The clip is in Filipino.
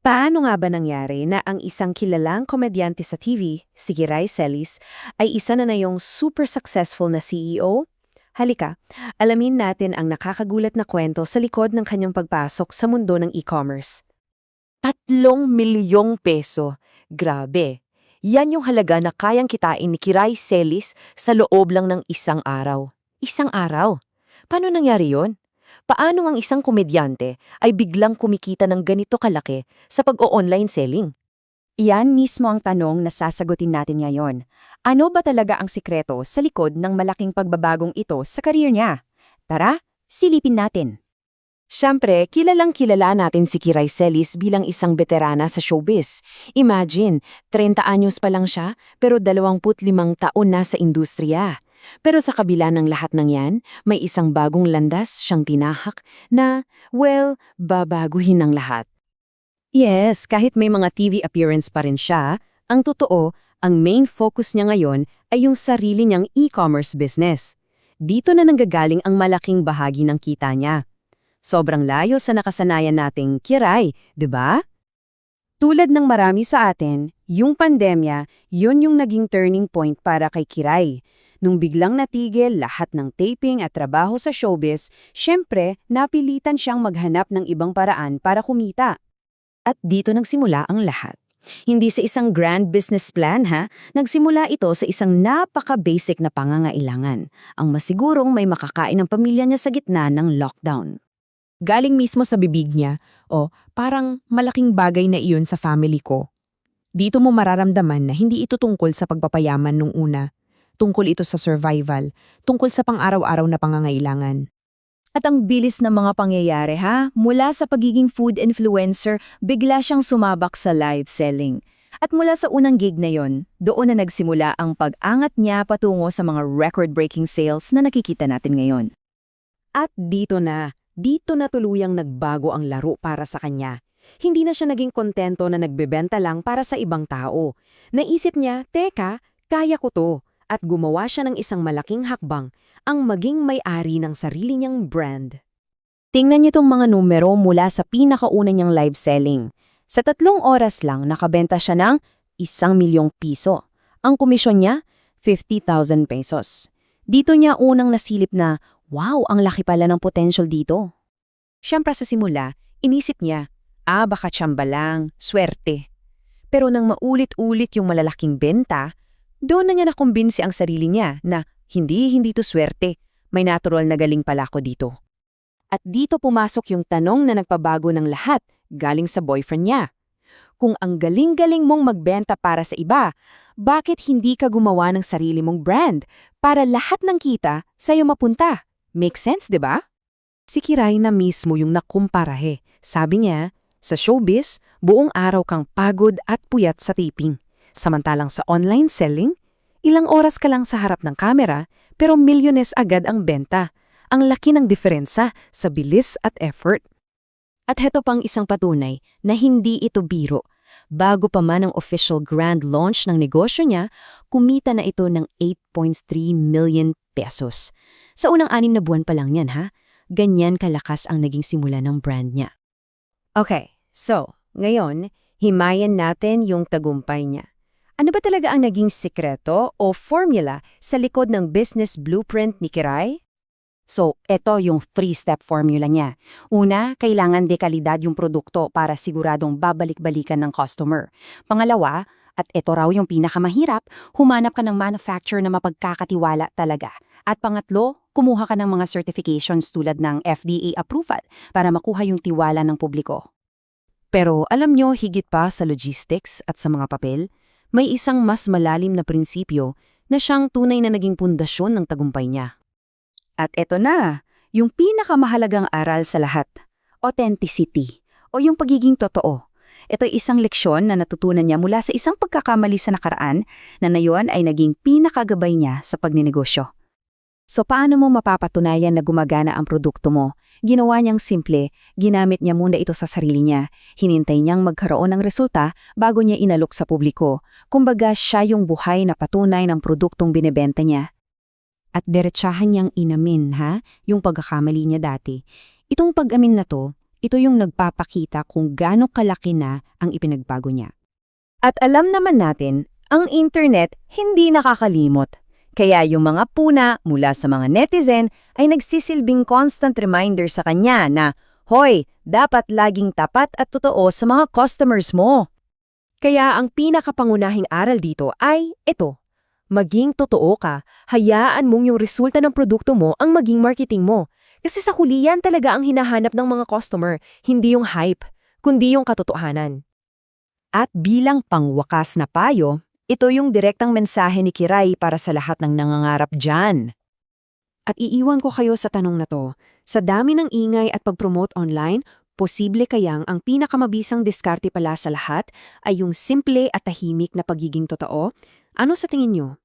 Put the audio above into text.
Paano nga ba nangyari na ang isang kilalang komedyante sa TV, si Kiray Celis, ay isa na na yung super successful na CEO? Halika, alamin natin ang nakakagulat na kwento sa likod ng kanyang pagpasok sa mundo ng e-commerce. Tatlong milyong peso. Grabe. Yan yung halaga na kayang kitain ni Kiray Celis sa loob lang ng isang araw. Isang araw? Paano nangyari yon? Paano ang isang komedyante ay biglang kumikita ng ganito kalaki sa pag-o-online selling? Iyan mismo ang tanong na sasagutin natin ngayon. Ano ba talaga ang sikreto sa likod ng malaking pagbabagong ito sa karir niya? Tara, silipin natin. Siyempre, kilalang kilala natin si Kiray Celis bilang isang veterana sa showbiz. Imagine, 30 anyos pa lang siya pero 25 taon na sa industriya. Pero sa kabila ng lahat ng yan, may isang bagong landas siyang tinahak na, well, babaguhin ng lahat. Yes, kahit may mga TV appearance pa rin siya, ang totoo, ang main focus niya ngayon ay yung sarili niyang e-commerce business. Dito na nanggagaling ang malaking bahagi ng kita niya. Sobrang layo sa nakasanayan nating kiray, di ba? Tulad ng marami sa atin, yung pandemya, yun yung naging turning point para kay Kiray. Nung biglang natigil lahat ng taping at trabaho sa showbiz, syempre, napilitan siyang maghanap ng ibang paraan para kumita. At dito nagsimula ang lahat. Hindi sa isang grand business plan ha, nagsimula ito sa isang napaka-basic na pangangailangan, ang masigurong may makakain ng pamilya niya sa gitna ng lockdown. Galing mismo sa bibig niya, o parang malaking bagay na iyon sa family ko. Dito mo mararamdaman na hindi ito tungkol sa pagpapayaman nung una. Tungkol ito sa survival, tungkol sa pang-araw-araw na pangangailangan. At ang bilis ng mga pangyayari ha, mula sa pagiging food influencer, bigla siyang sumabak sa live selling. At mula sa unang gig na yon, doon na nagsimula ang pag-angat niya patungo sa mga record-breaking sales na nakikita natin ngayon. At dito na, dito na tuluyang nagbago ang laro para sa kanya. Hindi na siya naging kontento na nagbebenta lang para sa ibang tao. Naisip niya, teka, kaya ko to. At gumawa siya ng isang malaking hakbang, ang maging may-ari ng sarili niyang brand. Tingnan niyo tong mga numero mula sa pinakauna niyang live selling. Sa tatlong oras lang, nakabenta siya ng isang milyong piso. Ang komisyon niya, 50,000 pesos. Dito niya unang nasilip na, wow, ang laki pala ng potential dito. Siyempre sa simula, inisip niya, ah baka tsamba lang, swerte. Pero nang maulit-ulit yung malalaking benta, doon na niya nakumbinsi ang sarili niya na hindi-hindi to swerte, may natural na galing pala ako dito. At dito pumasok yung tanong na nagpabago ng lahat galing sa boyfriend niya. Kung ang galing-galing mong magbenta para sa iba, bakit hindi ka gumawa ng sarili mong brand para lahat ng kita sa'yo mapunta? Make sense, di ba? Si Kiray na mismo yung nakumparahe. Sabi niya, sa showbiz, buong araw kang pagod at puyat sa taping. Samantalang sa online selling, ilang oras ka lang sa harap ng kamera pero milyones agad ang benta. Ang laki ng diferensa sa bilis at effort. At heto pang isang patunay na hindi ito biro. Bago pa man ang official grand launch ng negosyo niya, kumita na ito ng 8.3 million pesos. Sa unang anim na buwan pa lang yan ha, ganyan kalakas ang naging simula ng brand niya. Okay, so, ngayon, himayan natin yung tagumpay niya. Ano ba talaga ang naging sikreto o formula sa likod ng business blueprint ni Kiray? So, ito yung three-step formula niya. Una, kailangan dekalidad yung produkto para siguradong babalik-balikan ng customer. Pangalawa, at ito raw yung pinakamahirap, humanap ka ng manufacturer na mapagkakatiwala talaga. At pangatlo, kumuha ka ng mga certifications tulad ng FDA approval para makuha yung tiwala ng publiko. Pero alam nyo, higit pa sa logistics at sa mga papel, may isang mas malalim na prinsipyo na siyang tunay na naging pundasyon ng tagumpay niya. At eto na, yung pinakamahalagang aral sa lahat, authenticity, o yung pagiging totoo. Ito'y isang leksyon na natutunan niya mula sa isang pagkakamali sa nakaraan na nayon ay naging pinakagabay niya sa pagninegosyo. So paano mo mapapatunayan na gumagana ang produkto mo? Ginawa niyang simple, ginamit niya muna ito sa sarili niya. Hinintay niyang magkaroon ng resulta bago niya inalok sa publiko. Kumbaga siya yung buhay na patunay ng produktong binebenta niya. At diretsahan niyang inamin, ha? Yung pagkakamali niya dati. Itong pag-amin na to, ito yung nagpapakita kung gaano kalaki na ang ipinagbago niya. At alam naman natin, ang internet hindi nakakalimot. Kaya yung mga puna mula sa mga netizen ay nagsisilbing constant reminder sa kanya na, Hoy, dapat laging tapat at totoo sa mga customers mo. Kaya ang pinakapangunahing aral dito ay ito. Maging totoo ka, hayaan mong yung resulta ng produkto mo ang maging marketing mo. Kasi sa huli yan talaga ang hinahanap ng mga customer, hindi yung hype, kundi yung katotohanan. At bilang pangwakas na payo, ito yung direktang mensahe ni Kiray para sa lahat ng nangangarap dyan. At iiwan ko kayo sa tanong na to. Sa dami ng ingay at pag-promote online, posible kayang ang pinakamabisang diskarte pala sa lahat ay yung simple at tahimik na pagiging totoo? Ano sa tingin nyo?